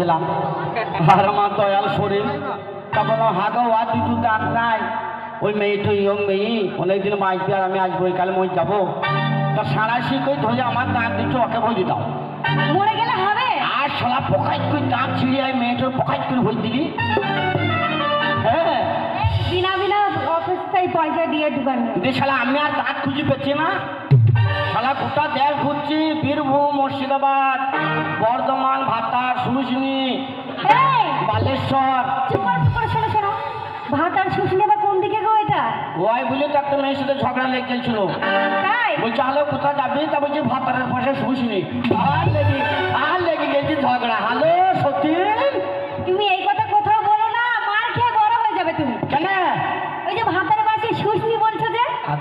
করছিলাম। আর আমার দয়াল শরীর তা বললাম হাগো আর দুটো দাঁত নাই। ওই মেয়েটা ইয়ং মেয়ে অনেকদিন বাঁচবে আর আমি আসব ওই কালে মই যাব। তা সারা শিখই ধরে আমার দাঁত দুটো ওকে ভরি দাও মরে গেলে হবে? আর শালা পকাইট করে দাঁত ছিঁড়ে আয় মেয়েটার পকাইট করে ভরি দিলি? হ্যাঁ। বিনা বিনা অবস্থায় পয়সা দিয়ে ঢুকানো শালা আমি আর দাঁত খুঁজে পেছি না। শালা গোটা দেশ ঘুরছি বীরভূম মুর্শিদাবাদ বর্ধমান ভাতার এই! বালেশ্বর। চুপ করো চুপ করো শোনো শোনো। ভাত আর শুশনি আবার কোন দিকে গো এটা? ওই বলে তো একটা মেয়ের সাথে ঝগড়া লেগে গেছিল। তাই? বলছে হ্যালো কোথায় যাবি? তা বলছি ভাতারের পাশে শুশুনি আর লেগে আর লেগে গেছি ঝগড়া। হ্যালো সত্যি?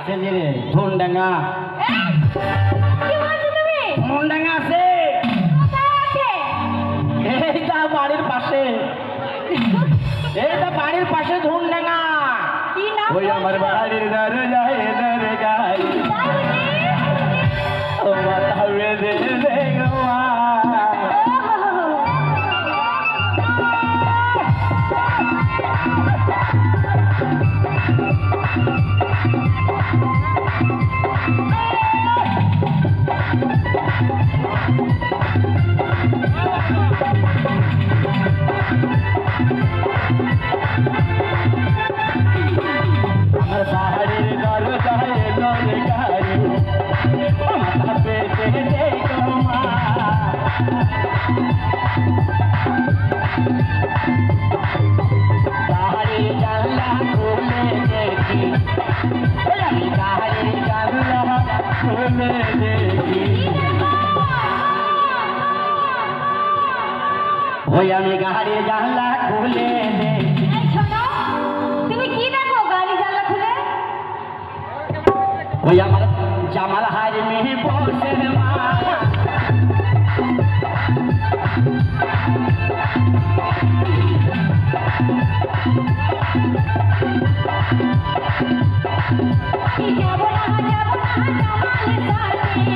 আছে যে রে? ধুনডাঙ্গা। ধুনডাঙ্গা আছে। এইটা বাড়ির পাশে। এইটা বাড়ির পাশে ধুনডাঙ্গা। ওই আমার? বাড়ির দারে যায় ওই আমি বাড়ির জানলা খুলে দেখি ওই আমি গাড়ির জানলা খুলে দেখি এই শোনো, তুমি কি দেখো গাড়ি জানলা খুলে ওই আমার জামাল হার মেয়ে বসে মা কি যাব না যাব না জামালের সাথে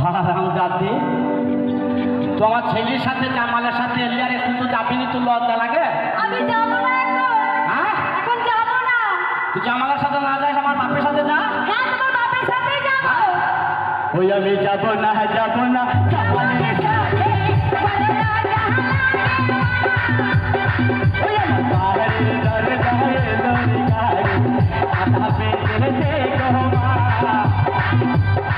মোরা হারাম জাতি। তো আমার ছেলের সাথে জামালের সাথে এলি আর একটু তো যাবিনি তো লজ্জা লাগে? আমি যাব না এখন। হ্যাঁ? এখন যাব না। তুই জামালের সাথে না যাস আমার বাপের সাথে যা। হ্যাঁ তোমার বাপের সাথে যাব। ওই আমি যাব না যাব না।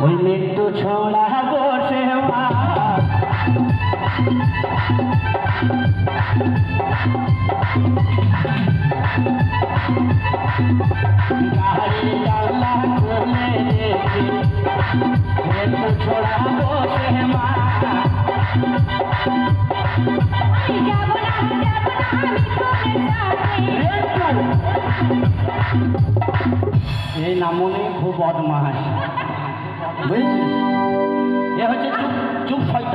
ওই মৃত্যু ছোড়া বসে মা। ছোড়া মা। যাব না যাব না এই নামনে খুব বদমাস বুঝছিস এ হচ্ছে চুপ চুপ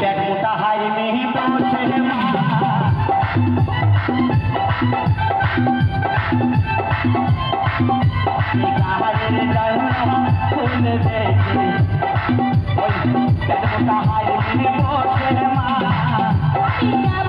পেট মোটা হাই মা। ডানা খুলে দেখে ওই পেট মোটা হাই মেহি বসে মা। আমি যাব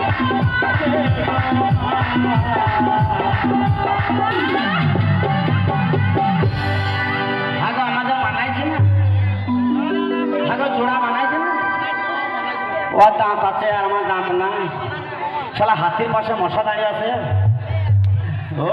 যাব না সাথে মোরা জানা আমি যাব না যাব না সাথে মোরা আগো আমাদের মানাইছে না আগো জোড়া মানাইছে না ও দাঁত আছে আর আমার দাঁত নাই শালা হাতির পাশে মশা দাঁড়িয়ে আছে ও